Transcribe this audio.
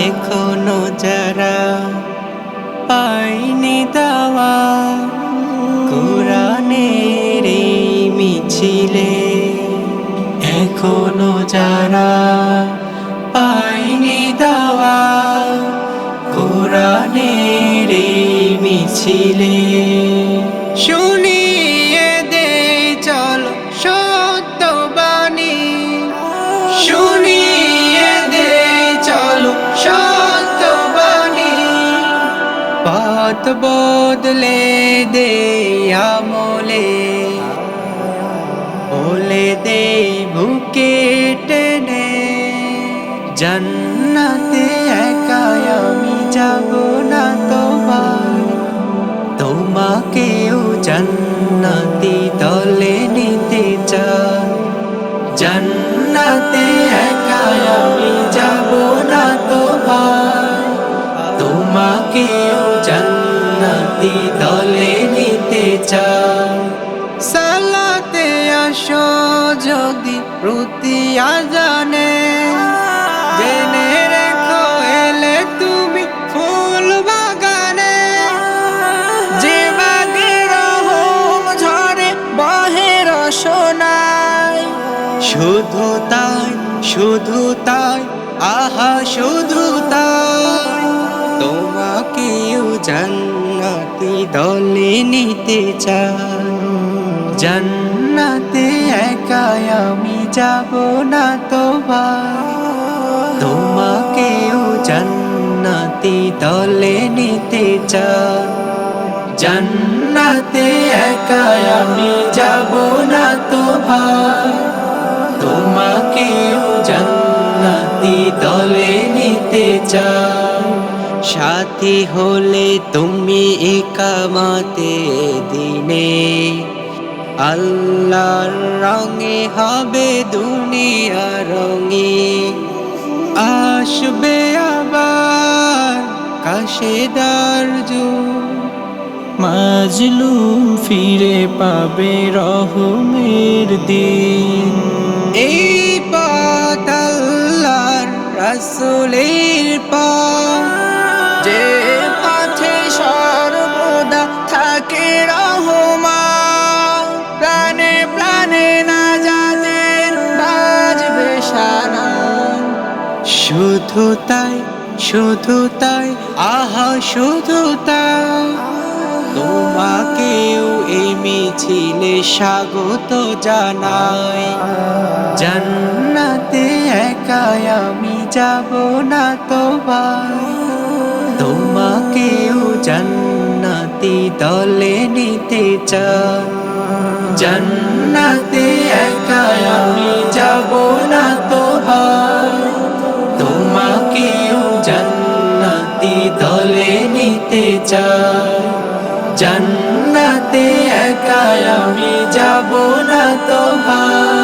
এখনও যারা পাইনি দাওয়া কোরআনের মিছিলে এখনও যারা মিছিলে শুনিয়ে দে, চলো সত্যবাণী। শুনিয়ে দে, চলো সত্যবাণী। পথ বদলে দে আমলে। বলে দে বুকে টেনে। জান্নাতে একাই আমি যাব না। তোমাকেও জান্নাতি দলে নিতে চাই। জান্নাতে একাই আমি যাব না তোমার তোমাকেও জান্নাতি দলে নিতে চাই। সালাতে আসো যদি প্রতি আজানে শুধু তাই শুধু তাই, আহা, শুধু তাই। তোমাকেও জান্নাতি দলে নিতে চাই। জান্নাতে একাই আমি যাব না তোমার তোমাকেও জান্নাতি দলে নিতে চাই। জান্নাতে একাই আমি যাব না তোমার তোমাকেও জান্নাতি দলে নিতে চাই সাথী হলে তুমি একামাতে দিনে। আল্লাহর রঙে হবে দুনিয়া রঙে। আসবে আবার কাশেদার যুগ। মাজলুম ফিরে পাবে রহমের দিন। রাসূলের পথ যে পথে সর্বদা থাকে রহমান। প্রাণে প্রাণে না যাদের বাজবে শুধু তাই শুধু তাই, আহা, শুধু তাই। তোমাকেও এই মিছিলে স্বাগত জানাই। জান্নাতে একাই আমি যাব না তো ভাই তোমাকেও জান্নাতি দলে নিতে চাই। জান্নাতে একাই আমি যাব না তো ভাই তোমাকেও জান্নাতি দলে নিতে চাই। জান্নাতে আমি যাব না তো ভাই